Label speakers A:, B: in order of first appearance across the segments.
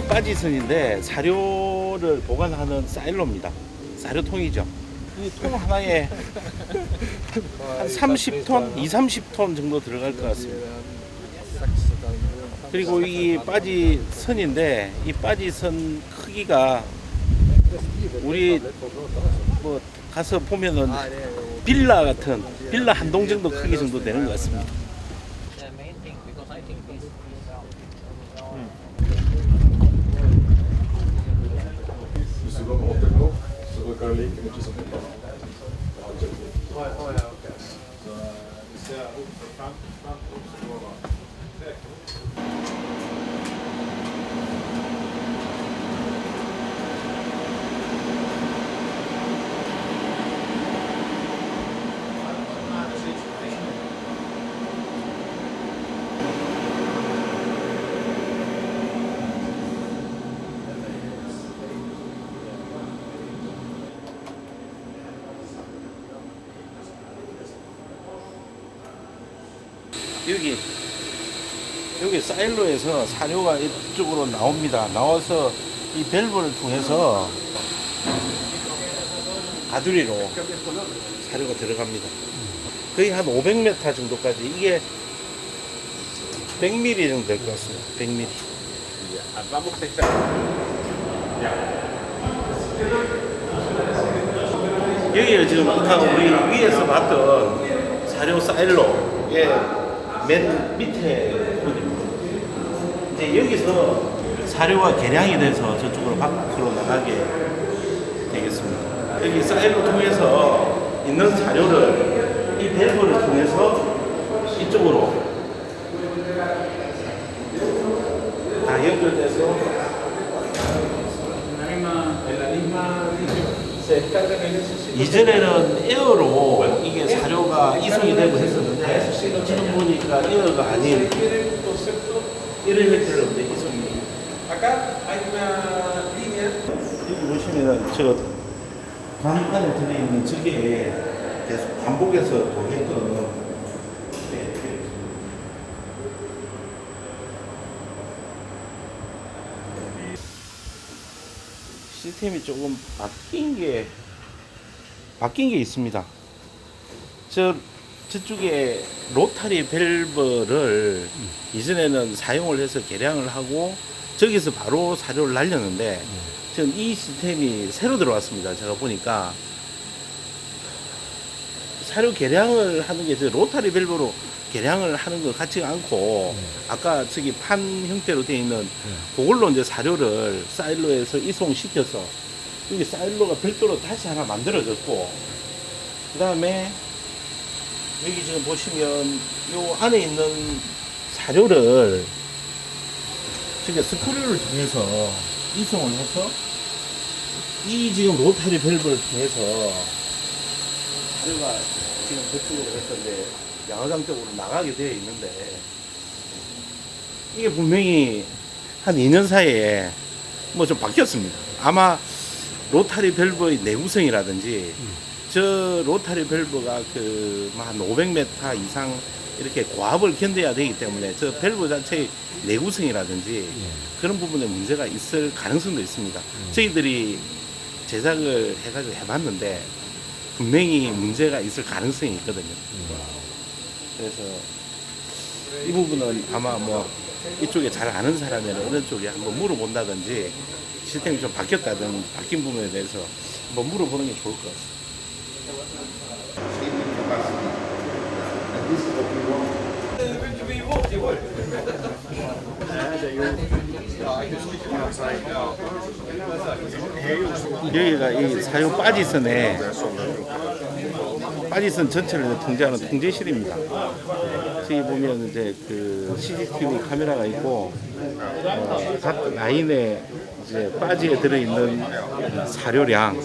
A: 빠지선인데 사료를 보관하는 사일로입니다. 사료통이죠. 이 통 하나에 한 30톤, 2, 30톤 정도 들어갈 것 같습니다. 그리고 이 빠지선인데 이 빠지선 크기가 우리 뭐 가서 보면은 빌라 같은 빌라 한 동 정도 크기 정도 되는 것 같습니다.
B: early, which is a big problem.
A: 여기 여기 사일로에서 사료가 이쪽으로 나옵니다. 나와서 이 밸브를 통해서 가두리로 사료가 들어갑니다. 거의 한 500m 정도까지 이게 100mm 정도 될 것 같습니다. 100mm. 여기가 지금 아까 우리 위에서 봤던 사료 사일로의 맨 밑에 부분입니다. 이제 여기서 사료가 개량이 돼서 저쪽으로 밖으로 나가게 되겠습니다. 여기 사일로 통해서 있는 사료를 이 밸브를 통해서 이쪽으로 다 연결돼서 이전에는 에어로 이게 사료가 이송이 되고 했었는데 지금 보니까 에어가 아닌 이런 형태로 이제 이송이. 여기 보시면은 저관 안에 들어있는 저게 계속 반복해서 네, 이렇게 시스템이 조금 바뀐 게 바뀐 게 있습니다. 저 저쪽에 로타리 밸브를 이전에는 사용을 해서 개량을 하고 저기서 바로 사료를 날렸는데 지금 이 시스템이 새로 들어왔습니다. 제가 보니까 사료 개량을 하는 게저 로타리 밸브로 개량을 하는 것 같지가 않고 아까 저기 판 형태로 되어 있는 그걸로 이제 사료를 사일로에서 이송시켜서 여기 사일로가 별도로 다시 하나 만들어졌고 그 다음에 여기 지금 보시면 요 안에 있는 사료를 저기 스크류를 통해서 이송을 해서 이 지금 로타리 밸브를 통해서 사료가 지금 저쪽으로 해서 이제 양화장 쪽으로 나가게 되어 있는데 이게 분명히 한 2년 사이에 뭐 좀 바뀌었습니다. 아마 로타리 밸브의 내구성이라든지 저 로타리 밸브가 그 한 500m 이상 이렇게 고압을 견뎌야 되기 때문에 저 밸브 자체의 내구성이라든지 그런 부분에 문제가 있을 가능성도 있습니다. 저희들이 제작을 해가지고 해봤는데 분명히 문제가 있을 가능성이 있거든요. 그래서 이 부분은 아마 뭐 이쪽에 잘 아는 사람이나 이런 쪽에 한번 물어본다든지 시스템이 좀 바뀌었다든 바뀐 부분에 대해서 한번 물어보는 게 좋을 것 같습니다. 여기가 이 사용 빠지선에 빠지선 전체를 통제하는 통제실입니다. 저기 보면 이제 그 CCTV 카메라가 있고 어, 각 라인에 이제 빠지에 들어있는 사료량,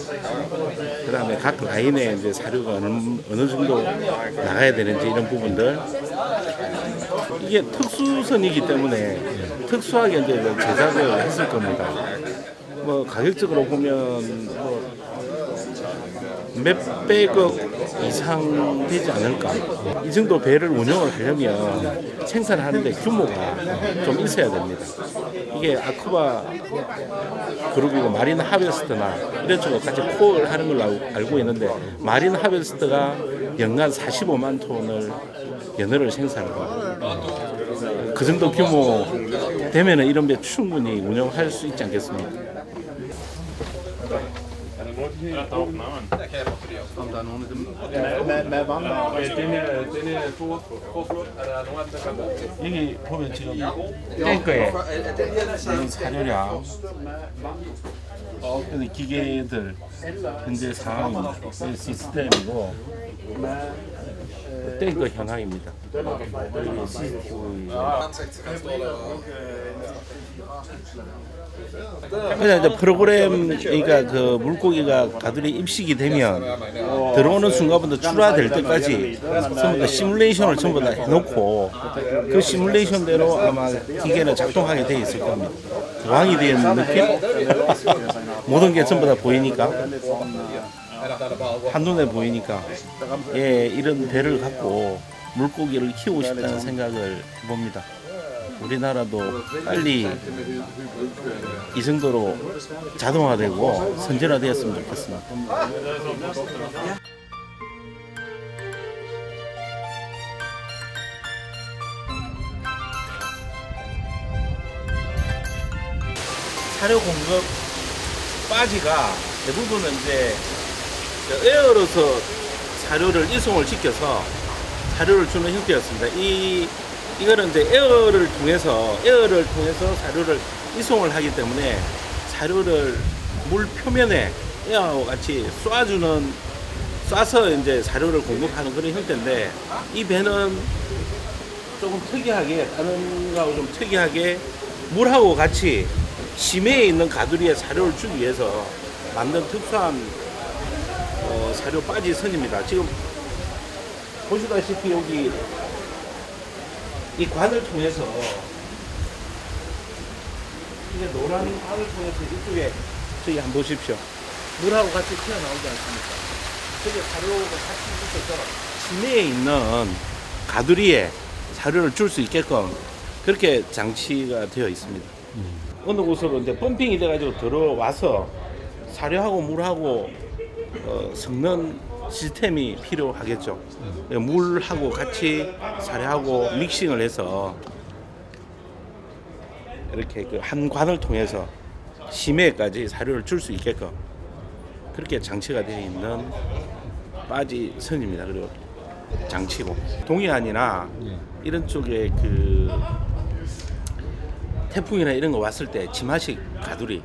A: 그 다음에 각 라인에 이제 사료가 어느, 어느 정도 나가야 되는지 이런 부분들 이게 특수선이기 때문에 특수하게 이제 제작을 했을 겁니다. 뭐 가격적으로 보면 뭐 몇백억 이상 되지 않을까. 이 정도 배를 운영을 하려면 생산하는데 규모가 좀 있어야 됩니다. 이게 아쿠아 그룹이고 마린 하베스트나 이런 쪽으로 같이 코어를 하는 걸로 알- 알고 있는데 마린 하베스트가 연간 45만 톤을 연어를 생산하고 그 정도 규모 되면은 이런 배 충분히 운영할 수 있지 않겠습니까? 여기 보면 지금 탱크에 이런 사료량 근데 기계들 현재. 이 시스템이고 탱크 현황입니다. 여기 CCTV 그냥 이제 프로그램 그러니까 그 물고기가 가들이 입식이 되면 들어오는 순간부터 출하될 때까지 전부 다 시뮬레이션을 전부 다 해놓고 그 시뮬레이션대로 아마 기계는 작동하게 돼 있을 겁니다. 왕이 된 느낌? 모든 게 전부 다 보이니까 한눈에 보이니까 예 이런 배를 갖고 물고기를 키우고 싶다는 생각을 해봅니다. 우리나라도 빨리 이 정도로 자동화되고 선진화되었으면 좋겠습니다. 사료 공급 빠지가 대부분은 이제 그 에어로서 사료를 이송을 시켜서 사료를 주는 형태였습니다. 이 이거는 이제 에어를 통해서 에어를 통해서 사료를 이송을 하기 때문에 사료를 물 표면에 에어하고 같이 쏴주는 쏴서 이제 사료를 공급하는 그런 형태인데 이 배는 조금 특이하게 다른 거하고 좀 특이하게 물하고 같이 심해에 있는 가두리에 사료를 주기 위해서 만든 특수한 어, 사료 빠지 선입니다. 지금 보시다시피 여기 이 관을 통해서 이게 노란 관을 통해서 이쪽에 저기 한번 보십시오. 물하고 같이 튀어나오지 않습니까? 저기 사료가 같이 있어서 심해에 있는 가두리에 사료를 줄 수 있게끔 그렇게 장치가 되어 있습니다. 어느 곳으로 이제 펌핑이 돼가지고 들어와서 사료하고 물하고 어, 섞는 시스템이 필요하겠죠. 물하고 같이 사료하고 믹싱을 해서 이렇게 그 한 관을 통해서 심해까지 사료를 줄 수 있게끔 그렇게 장치가 되어 있는 빠지 선입니다. 그리고 장치고 동해안이나 이런 쪽에 그 태풍이나 이런 거 왔을 때 지마식 가두리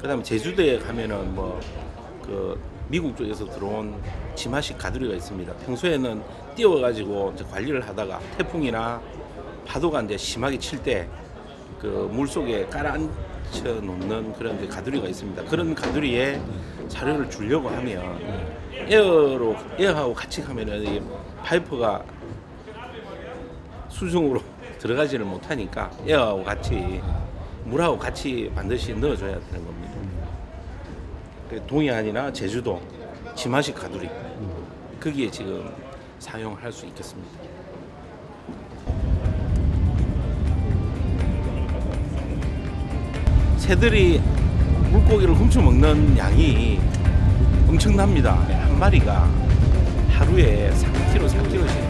A: 그다음에 제주도에 가면은 뭐그 미국 쪽에서 들어온 지마식 가두리가 있습니다. 평소에는 띄워가지고 관리를 하다가 태풍이나 파도가 이제 심하게 칠 때 그 물 속에 깔아앉혀 놓는 그런 가두리가 있습니다. 그런 가두리에 사료를 주려고 하면 에어로 에어하고 같이 가면은 이 파이프가 수중으로 들어가지를 못하니까 에어하고 같이 물하고 같이 반드시 넣어줘야 되는 겁니다. 그 동해안이나 제주도 지마식 가두리 거기에 지금 사용할 수 있겠습니다. 새들이 물고기를 훔쳐 먹는 양이 엄청납니다. 한 마리가 하루에 3kg, 4kg씩